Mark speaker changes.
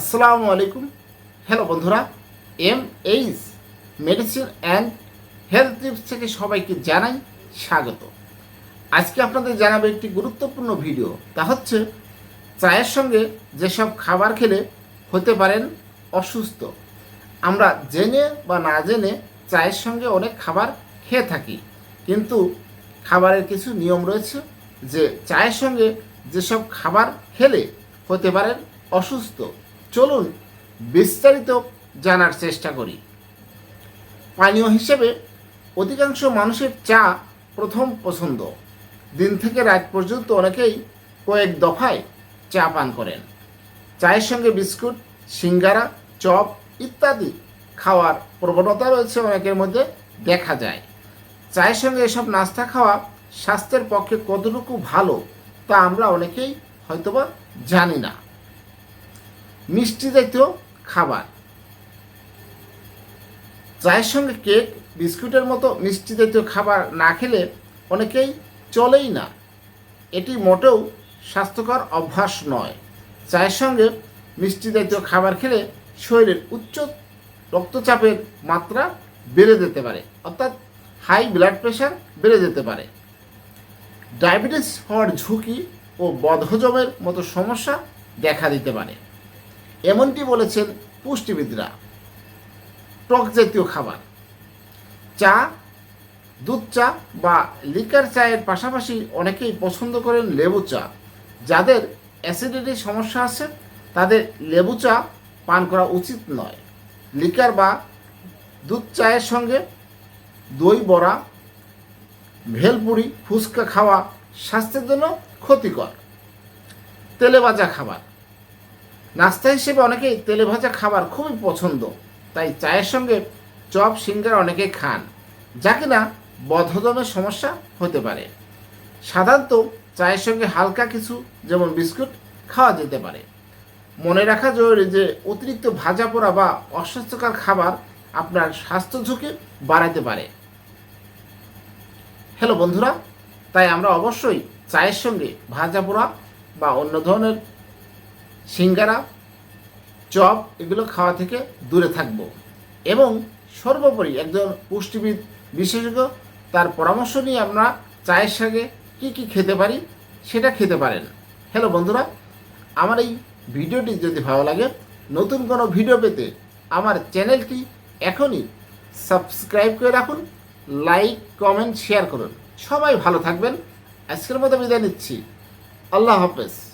Speaker 1: আসসালামু আলাইকুম। হ্যালো বন্ধুরা M H medicine and health tips থেকে সবাইকে জানাই স্বাগত। আজকে আপনাদের জানাব একটি গুরুত্বপূর্ণ ভিডিও তা হচ্ছে চায়ের সঙ্গে যেসব খাবার খেলে হতে পারেন অসুস্থ। আমরা জেনে বা না জেনে চায়ের সঙ্গে অনেক খাবার খেয়ে থাকি, কিন্তু খাবারের কিছু নিয়ম রয়েছে যে চায়ের সঙ্গে যেসব খাবার খেলে হতে পারেন অসুস্থ। চলুন বিস্তারিত জানার চেষ্টা করি। পানীয় হিসেবে অধিকাংশ মানুষের চা প্রথম পছন্দ। দিন থেকে রাত পর্যন্ত অনেকেই কয়েক দফায় চা পান করেন। চায়ের সঙ্গে বিস্কুট, সিঙ্গারা, চপ ইত্যাদি খাওয়ার প্রবণতা রয়েছে অনেকের মধ্যে দেখা যায়। চায়ের সঙ্গে এসব নাস্তা খাওয়া স্বাস্থ্যের পক্ষে কতটুকু ভালো তা আমরা অনেকেই হয়তোবা জানি না। মিষ্টি জাতীয় খাবার। চায়ের সঙ্গে কেক, বিস্কুটের মতো মিষ্টি জাতীয় খাবার না খেলে অনেকেই চলেই না। এটি মোটেও স্বাস্থ্যকর অভ্যাস নয়। চায়ের সঙ্গে মিষ্টি জাতীয় খাবার খেলে শরীরের উচ্চ রক্তচাপের মাত্রা বেড়ে যেতে পারে, অর্থাৎ হাই ব্লাড প্রেশার বেড়ে যেতে পারে। ডায়াবেটিস হওয়ার ঝুঁকি ও বদহজমের মতো সমস্যা দেখা দিতে পারে। এমনটি বলেছেন পুষ্টিবিদরা। টক জাতীয় খাবার। চা, দুধ চা বা লিকার চায়ের পাশাপাশি অনেকেই পছন্দ করেন লেবু চা। যাদের অ্যাসিডিটির সমস্যা আছে, তাদের লেবু চা পান করা উচিত নয়। লিকার বা দুধ চায়ের সঙ্গে দই বড়া, ভেলপুরি, ফুচকা খাওয়া স্বাস্থ্যের জন্য ক্ষতিকর। তেলে ভাজা খাবার। নাস্তা হিসেবে অনেকেই তেলে ভাজা খাবার খুবই পছন্দ, তাই চায়ের সঙ্গে চপ, সিঙ্গারা অনেকেই খান, যা কিনা বদহজমের সমস্যা হতে পারে। সাধারণত চায়ের সঙ্গে হালকা কিছু যেমন বিস্কুট খাওয়া যেতে পারে। মনে রাখা জরুরি যে অতিরিক্ত ভাজা পোড়া বা অস্বাস্থ্যকর খাবার আপনার স্বাস্থ্য ঝুঁকি বাড়াতে পারে। হ্যালো বন্ধুরা, তাই আমরা অবশ্যই চায়ের সঙ্গে ভাজা পোড়া বা অন্য ধরনের সিঙ্গারা, চপ এগুলো খাওয়া থেকে দূরে থাকব। এবং সর্বোপরি একজন পুষ্টিবিদ বিশেষজ্ঞ তার পরামর্শ নিয়ে আমরা চায়ের সঙ্গে কী কী খেতে পারি সেটা খেতে পারেন। হ্যালো বন্ধুরা, আমার এই ভিডিওটি যদি ভালো লাগে, নতুন কোনো ভিডিও পেতে আমার চ্যানেলটি এখনই সাবস্ক্রাইব করে রাখুন, লাইক, কমেন্ট, শেয়ার করুন। সবাই ভালো থাকবেন। আজকের মতো বিদায় নিচ্ছি। আল্লাহ হাফেজ।